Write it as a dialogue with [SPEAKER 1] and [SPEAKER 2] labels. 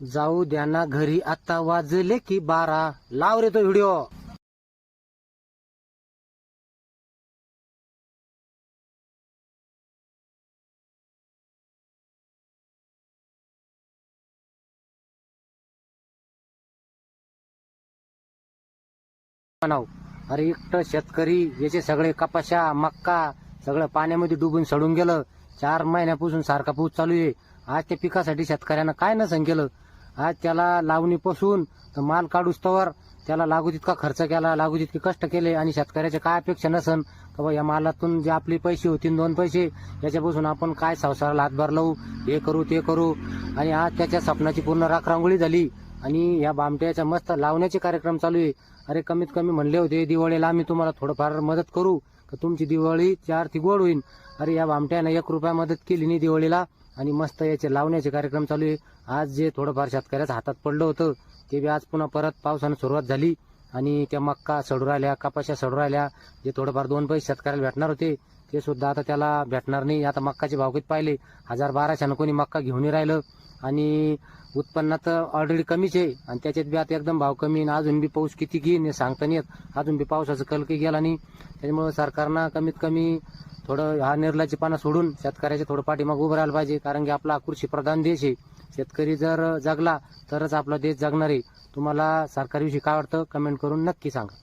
[SPEAKER 1] जाऊ द्या ना घरी. आता वाजले की बारा. लाव रे तो व्हिडिओ. म्हणाव अरे एकटं शेतकरी याचे सगळे कपाशा मक्का सगळं पाण्यामध्ये डुबून सडून गेलं. चार महिन्यापासून सारखा पाऊस चालू आहे. आज त्या पिकासाठी शेतकऱ्यांना काय नसन केलं. आज त्याला लावणीपासून तर माल काढूस तवर त्याला लागू तितका खर्च केला लागू तितके कष्ट केले आणि शेतकऱ्याचे काय अपेक्षा नसन का बा या मालातून जे आपले पैसे होतील दोन पैसे याच्यापासून आपण काय संसाराला हातभार लावू? हे करू ते करू. आणि आज त्याच्या स्वप्नाची पूर्ण राखरांगोळी झाली आणि या बामट्याच्या मस्त लावण्याचे कार्यक्रम चालू आहे. अरे कमीत कमी म्हणले होते दिवाळीला आम्ही तुम्हाला थोडंफार मदत करू. का तुमची दिवाळी चार ती गोड होईल अरे या बामट्यानं एक रुपया मदत केली नाही दिवाळीला. आणि मस्त याचे लावण्याचे कार्यक्रम चालू आहे. आज जे थोडंफार शेतकऱ्याच्या हातात पडलं होतं ते बी आज पुन्हा परत पावसानं सुरुवात झाली. आणि त्या मक्का सडू राहिल्या कपाशा सडू राहिल्या जे थोडंफार दोन पैसे शेतकऱ्याला भेटणार होते ते सुद्धा आता त्याला भेटणार नाही. आता मक्काचे भाव किती पाहिले? हजार बाराशेनं कोणी मक्का घेऊन राहिलं. आणि उत्पन्नात ऑलरेडी कमीच आहे. आणि त्याच्यात बी आता एकदम भाव कमी आणि अजून बी पाऊस किती घेईन हे सांगता नाही येत. अजून बी पावसाचं कल काही गेला नाही. त्याच्यामुळे सरकारनं कमीत कमी थोडं हा निर्लाची पानं सोडून शेतकऱ्याच्या थोडं पाठीमाग उभं राहायला पाहिजे. कारण की आपला कृषी प्रधान देश आहे. शेतकरी जर जगला तरच आपला देश जगणार. आहे तुम्हाला सरकारविषयी काय वाटतं? कमेंट करून नक्की सांगा.